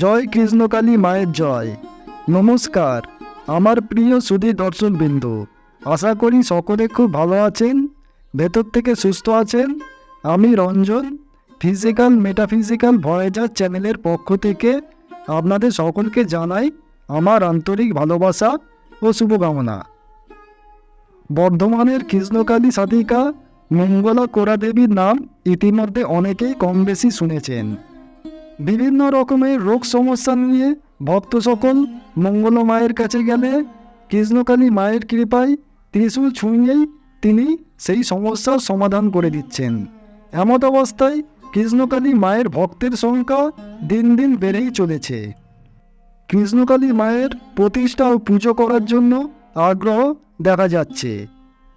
জয় কৃষ্ণকালী মায়ের জয়। নমস্কার, আমার প্রিয় সুধী দর্শকবৃন্দ আশা করি সকলে খুব ভালো আছেন, ভেতর থেকে সুস্থ আছেন। আমি রঞ্জন ফিজিক্যাল মেটাফিজিক্যাল ভয়েজার চ্যানেলের পক্ষ থেকে আপনাদের সকলকে জানাই আমার আন্তরিক ভালোবাসা ও শুভকামনা। বর্ধমানের কৃষ্ণকালী সাধিকা মঙ্গলা কোরাদেবীর নাম ইতিমধ্যে অনেকেই কম বেশি শুনেছেন। বিভিন্ন রকমের রোগ সমস্যা নিয়ে ভক্ত সকল মঙ্গল মায়ের কাছে গেলে, কৃষ্ণকালী মায়ের কৃপায় ত্রিশূল ছুঁয়েই তিনি সেই সমস্যার সমাধান করে দিচ্ছেন। এমত অবস্থায় কৃষ্ণকালী মায়ের ভক্তের সংখ্যা দিন দিন বেড়েই চলেছে। কৃষ্ণকালী মায়ের প্রতিষ্ঠা ও পুজো করার জন্য আগ্রহ দেখা যাচ্ছে।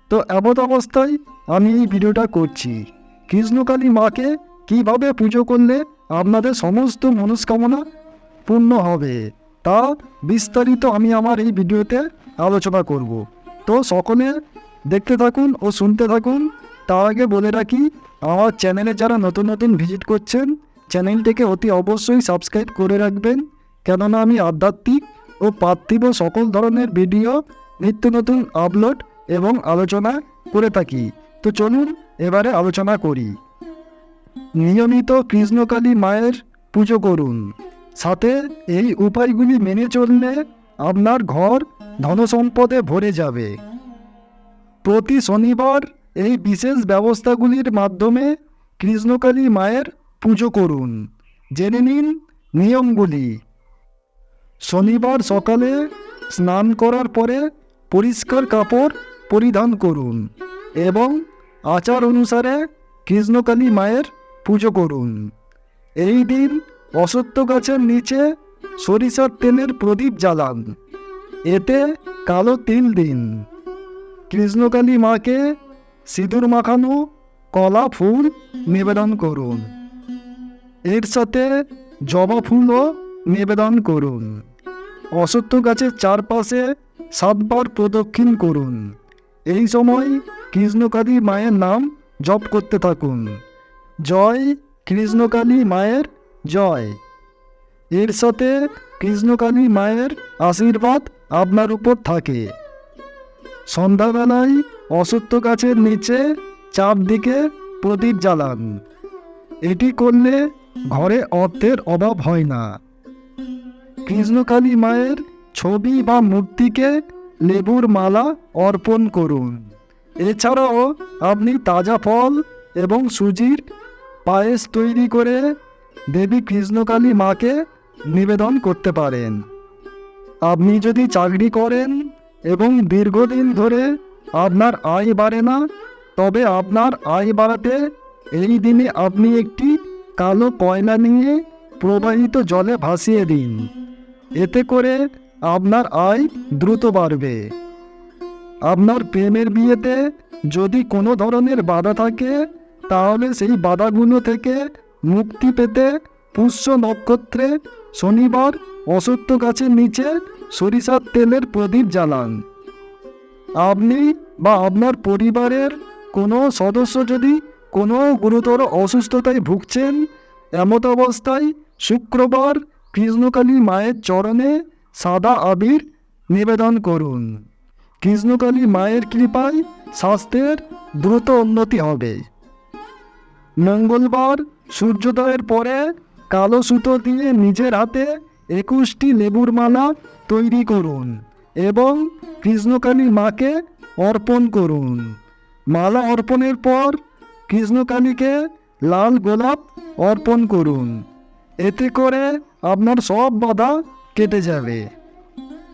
তো এমত অবস্থায় আমি এই ভিডিওটা করছি। কৃষ্ণকালী মাকে কীভাবে পুজো করলে আপনাদের সমস্ত মনস্কামনা পূর্ণ হবে। তা বিস্তারিত আমি আমার এই ভিডিওতে আলোচনা করব। তো সকলে দেখতে থাকুন ও শুনতে থাকুন। তার আগে বলে রাখি, আমার চ্যানেলে যারা নতুন নতুন ভিজিট করছেন, চ্যানেলটিকে অতি অবশ্যই সাবস্ক্রাইব করে রাখবেন। কেননা আমি আধ্যাত্মিক ও পার্থিব সকল ধরনের ভিডিও, নিত্য নতুন আপলোড এবং আলোচনা করে থাকি। তো চলুন এবারে আলোচনা করি। নিয়মিত কৃষ্ণকালী মায়ের পুজো করুন। সাথে এই উপায়গুলি মেনে চললে আপনার ঘর ধনসম্পদে ভরে যাবে। প্রতি শনিবার এই বিশেষ ব্যবস্থাগুলির মাধ্যমে কৃষ্ণকালী মায়ের পুজো করুন। জেনে নিন নিয়মগুলি। শনিবার সকালে স্নান করার পরে পরিষ্কার কাপড় পরিধান করুন এবং আচার অনুসারে কৃষ্ণকালী মায়ের পুজো করুন। এই দিন অসত্য গাছের নিচে সরিষার তেলের প্রদীপ জ্বালান। এতে কালো তিল দিন। কৃষ্ণকালী মাকে সিঁদুর মাখানো কলা ফুল নিবেদন করুন। এর সাথে জবা ফুলও নিবেদন করুন। অসত্য গাছের চারপাশে সাতবার প্রদক্ষিণ করুন। এই সময় কৃষ্ণকালী মায়ের নাম জপ করতে থাকুন। জয় কৃষ্ণকালী মায়ের জয়। এর সাথে কৃষ্ণকালী মায়ের আশীর্বাদ আপনার উপর থাকে। সন্ধ্যাবেলায় অসত্য গাছের নিচে চারদিকে প্রদীপ জ্বালান। এটি করলে ঘরে অর্থের অভাব হয় না। কৃষ্ণকালী মায়ের ছবি বা মূর্তিকে লেবুর মালা অর্পণ করুন। এছাড়াও আপনি তাজা ফল এবং সুজির পায়েস তৈরি করে দেবী কৃষ্ণকালী মাকে নিবেদন করতে পারেন। আপনি যদি চাকরি করেন এবং দীর্ঘদিন ধরে আপনার আয় বাড়ে না, তবে আপনার আয় বাড়াতে এই দিনে আপনি একটি কালো কয়লা নিয়ে প্রবাহিত জলে ভাসিয়ে দিন। এতে করে আপনার আয় দ্রুত বাড়বে। আপনার প্রেমের বিয়েতে যদি কোনো ধরনের বাধা থাকে তাহলে সেই বাধাগুলো থেকে মুক্তি পেতে পুষ্য নক্ষত্রে শনিবার অসত্য গাছের নিচে সরিষার তেলের প্রদীপ জ্বালান। আপনি বা আপনার পরিবারের কোনো সদস্য যদি কোনো গুরুতর অসুস্থতায় ভুগছেন, এমত অবস্থায় শুক্রবার কৃষ্ণকালী মায়ের চরণে সাদা আবির নিবেদন করুন। কৃষ্ণকালী মায়ের কৃপায় স্বাস্থ্যের দ্রুত উন্নতি হবে। মঙ্গলবার সূর্যোদয়ের পরে কালো সুতো দিয়ে নিজের হাতে একুশটি লেবুর মালা তৈরি করুন এবং কৃষ্ণকালী মাকে অর্পণ করুন। মালা অর্পণের পর কৃষ্ণকালীকে লাল গোলাপ অর্পণ করুন। এতে করে আপনার সব বাধা কেটে যাবে।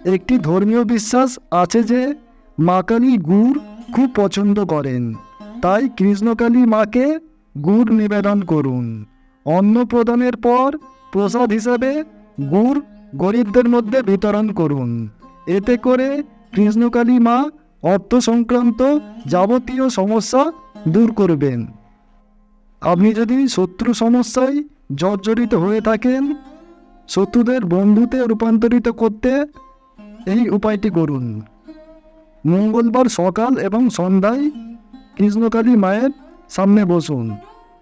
একটি ধর্মীয় বিশ্বাস আছে যে মা কালী গুড় খুব পছন্দ করেন। তাই কৃষ্ণকালী মাকে গুড় নিবেদন করুন। অন্ন প্রদানের পর প্রসাদ হিসাবে গুড় গরিবদের মধ্যে বিতরণ করুন। এতে করে কৃষ্ণকালী মা অর্থ সংক্রান্ত যাবতীয় সমস্যা দূর করবেন। আপনি যদি শত্রু সমস্যায় জর্জরিত হয়ে থাকেন, শত্রুদের বন্ধুতে রূপান্তরিত করতে এই উপায়টি করুন। মঙ্গলবার সকাল এবং সন্ধ্যায় কৃষ্ণকালী মায়ের সামনে বসুন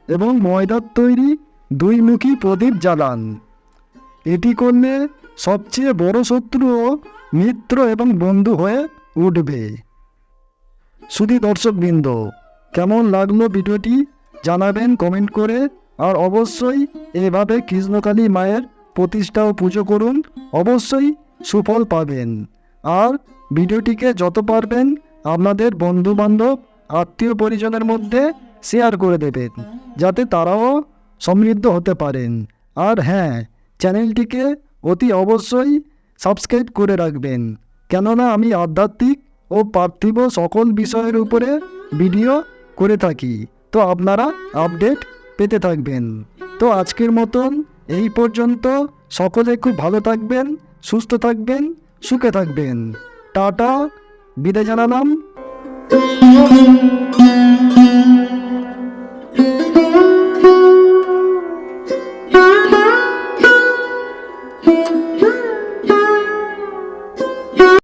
এবং ময়দার তৈরি দুইমুখী প্রদীপ জ্বালান। এটি করলে সবচেয়ে বড় শত্রুও মিত্র এবং বন্ধু হয়ে উঠবে। শুধু দর্শকবৃন্দ, কেমন লাগল ভিডিওটি জানাবেন কমেন্ট করে আর অবশ্যই এভাবে কৃষ্ণকালী মায়ের প্রতিষ্ঠা ও পুজো করুন, অবশ্যই সুফল পাবেন। আর ভিডিওটিকে যত পারবেন আপনাদের বন্ধু বান্ধব আত্মীয় পরিজনের মধ্যে শেয়ার করে দেবেন, যাতে তারাও সমৃদ্ধ হতে পারেন। আর হ্যাঁ চ্যানেলটিকে অতি অবশ্যই সাবস্ক্রাইব করে রাখবেন। কেননা আমি আধ্যাত্মিক ও পার্থিব সকল বিষয়ের উপরে ভিডিও করে থাকি। তো আপনারা আপডেট পেতে থাকবেন। তো আজকের মতন এই পর্যন্ত। সকলে খুব ভালো থাকবেন, সুস্থ থাকবেন, সুখে থাকবেন। টাটা, বিদায় জানালাম।